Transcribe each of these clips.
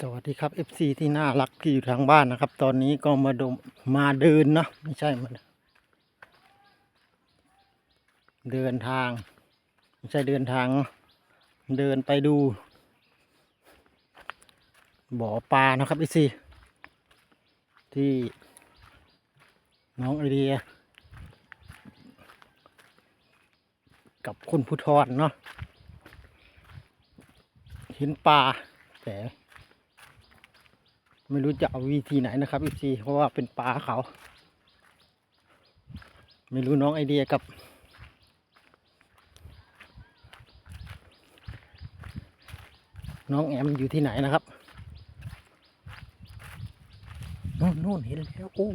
สวัสดีครับ FC ที่น่ารักที่อยู่ทางบ้านนะครับ ตอนนี้ก็มาดมมาเดินเนาะไม่ใช่มาเดินทาง ไม่ใช่เดินทางเนอะเดินไปดู บ่อปลานะครับ FC ที่น้องไอเดีย กับคุณผู้ทอนเนาะเห็นปลาแต่ ไม่รู้จะเอาวิธีไหนนะครับอีซีเพราะว่าเป็นปลาเขา ไม่รู้น้องไอเดียกับ น้องแอมอยู่ที่ไหนนะครับโน่นโน่นเห็นแล้วโอ้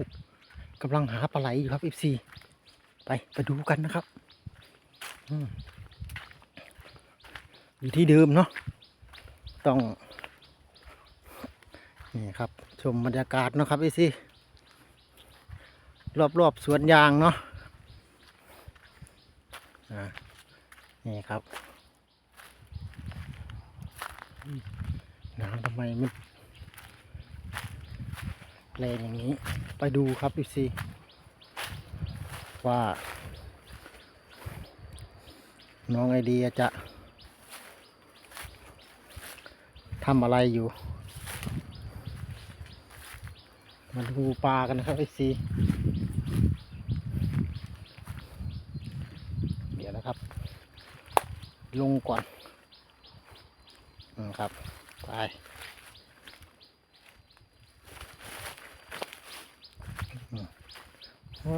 กำลังหาปลาไหลอยู่ครับอีซีไปไปดูกันนะครับออยู่ที่เดิมเนาะต้อง นี่ครับชมบรรยากาศเนาะครับพี่ซีรอบๆสวนยางเนาะนี่ครับน้ำทำไมมันแรงอย่างนี้ไปดูครับพี่ซีว่า น้องไอเดียจะทำอะไรอยู่ มาดูปลากันนะครับไอซีเดี๋ยวนะครับ ลงก่อนนะครับไปโอ้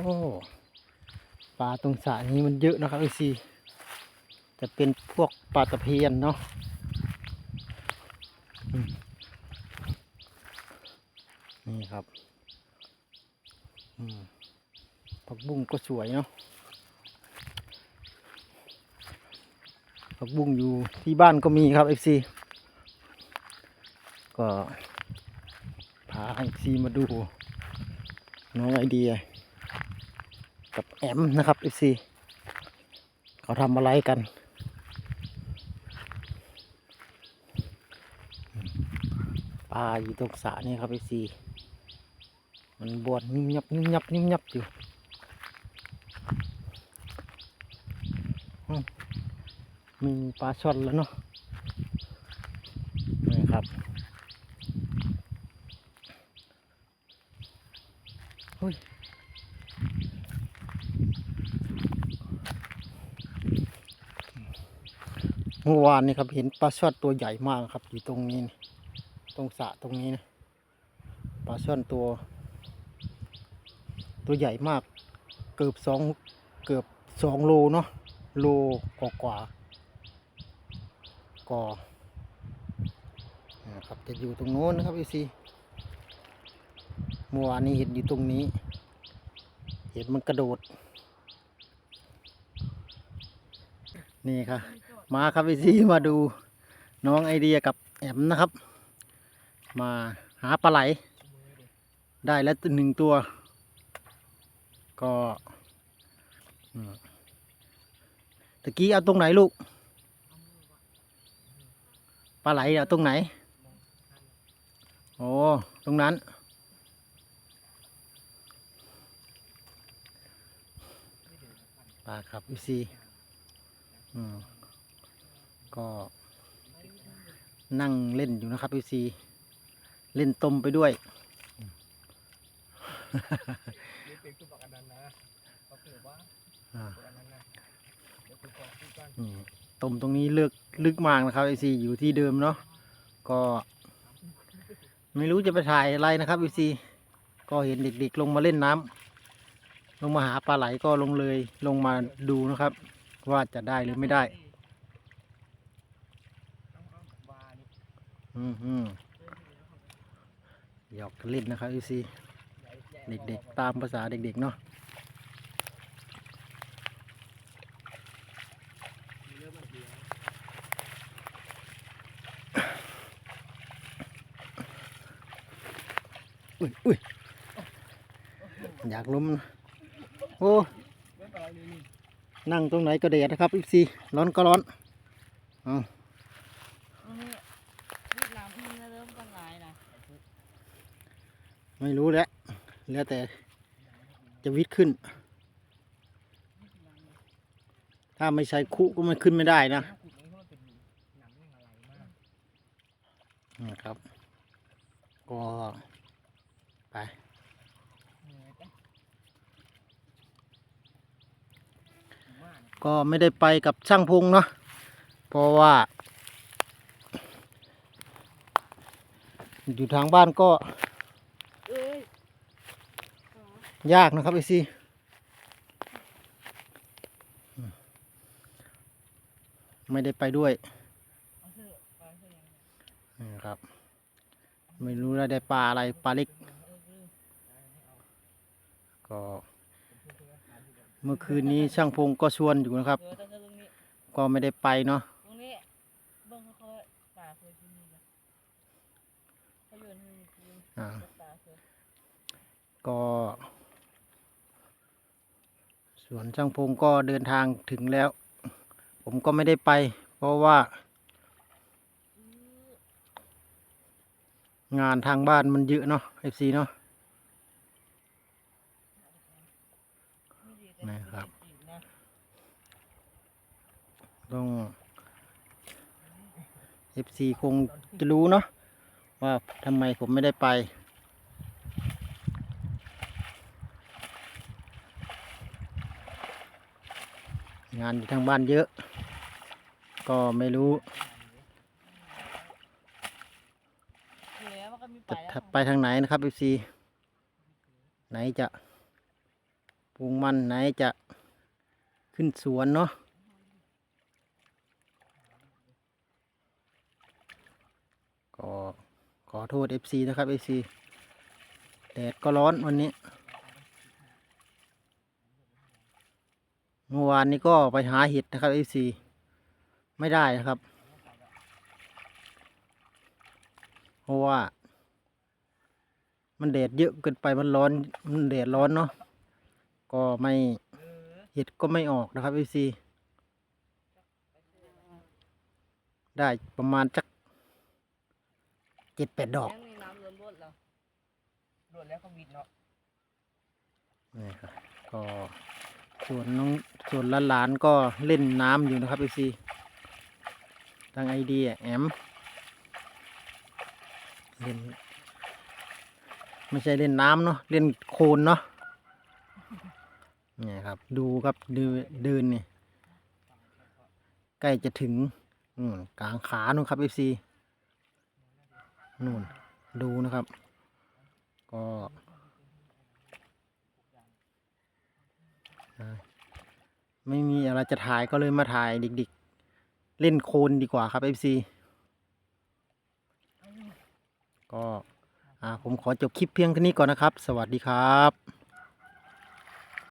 ปลาตรงสระนี้มันเยอะนะครับไอซีจะเป็นพวกปลาตะเพียนเนาะอืมนี่ครับ อืม ผักบุ้งก็สวยเนาะผักบุ้งอยู่ที่บ้านก็มีครับเอฟซีก็พาเอฟซีมาดูน้องไอเดีย กับแอมนะครับเอฟซีเขาทำอะไรกันปลาอยู่ตรงสระนี่ครับเอฟซี มันบวดนิ่มยับนิ่มยับนิ่มยับอยู่มีปลาช่อนแล้วเนาะนี่ครับเฮ้ยเมื่อวานนี่ครับเห็นปลาช่อนตัวใหญ่มากครับอยู่ตรงนี้นตรงสระตรงนี้นะปลาช่อนตัว ตัวใหญ่มาก เกือบสองเกือบสองโลเนาะโลกว่ากว่าๆก็นะครับจะอยู่ตรงโน้นนะครับพี่ซีเมื่อวานนี้เห็นอยู่ตรงนี้ เห็นมันกระโดด นี่ครับมาครับพี่ซีมาดูน้องไอเดียกับแอมนะครับ มาหาปลาไหล ได้แล้วหนึ่งตัว ก็อืมตะกี้เอาตรงไหนลูกปลาไหลเอาตรงไหนโอ้ตรงนั้นปลาครับวิซีอืมก็นั่งเล่นอยู่นะครับวิซีเล่นต้มไปด้วย เป็นตัวประกันนั้นนะเขาเกิดว่าอ่าตัวนั้นนะเดี๋ยวคุณกองพูดกันอืมตมตรงนี้เลือกลึกมากนะครับไอซีอยู่ที่เดิมเนาะก็ ไม่รู้จะไปถ่ายอะไรนะครับไอซีก็เห็นเด็กๆ ลงมาเล่นน้ำลงมาหาปลาไหลก็ลงเลยลงมาดูนะครับ ว่าจะได้หรือไม่ได้เอาเอาวานี่อืมอืมหยอกกันเล่นนะครับไอซีใหญ่ใหญ่ เด็กๆ ตามภาษาเด็กๆเนาะเริ่มมันเดียวอุ้ยอุ้ยอยากล้มนะโอ้เริ่มอะไรนี่นี่นั่งตรงไหนก็เดดนะครับไอซีร้อนก็ร้อนเอาเวียดนามพี่เริ่มกันหลายไม่รู้ แล้วแต่จะวิทขึ้น ถ้าไม่ใช้คุก็มันขึ้นไม่ได้นะนี้เพราะครับ ก็ไปก็ไม่ได้ไปกับช่างพงเนาะ เพราะว่า อยู่ทางบ้านก็ เอ้ย ยากนะครับไอซี่ไม่ได้ไปด้วยนะครับ ไม่รู้ได้ปลาอะไรปลาเล็ก ก็เมื่อคืนนี้ช่างพงก็ชวนอยู่นะครับ ก็ไม่ได้ไปเนาะก็ วนช่างพงก็เดินทางถึงแล้ว ผมก็ไม่ได้ไป เพราะว่า งานทางบ้านมันเยอะเนาะเอฟซีเนาะนะครับ ต้องเอฟซีคงจะรู้เนาะว่าทำไมผมไม่ได้ไป งานอยู่ทางบ้านเยอะ ก็ไม่รู้จะไปทางไหนนะครับเอฟซีไหนจะปลูกมันไหนจะขึ้นสวนเนาะก็ขอโทษเอฟซีนะครับเอฟซีแดดก็ร้อนวันนี้ เมื่อวานนี้ก็ไปหาเห็ดนะครับเอฟซีไม่ได้นะครับ เพราะว่า มันแดดเยอะเกินไปมันร้อนมันแดดร้อนเนาะก็ไม่เออเห็ดก็ไม่ออกนะครับพี่ซีได้ประมาณจักเจ็ดแปดดอกยังมีน้ำล้นรดแล้วรดแล้วก็วิดเนาะนี่ครับก็ส่วนน้อง ส่วนหลานๆก็เล่นน้ำอยู่นะครับพี่ซีทางไอเดียแอมเล่นไม่ใช่เล่นน้ำเนาะเล่นโคลนเนาะเนี่ยครับ ดูครับเดินเดินนี่ใกล้จะถึงอืมกลางขานู่นครับเอฟซีนู่นดูนะครับ ก็ ไม่มีอะไรจะถ่ายก็เลยมาถ่ายเด็กๆ เล่นโคลนดีกว่าครับเอฟซีก็อ่าผมขอจบคลิปเพียงแค่นี้ก่อนนะครับ สวัสดีครับ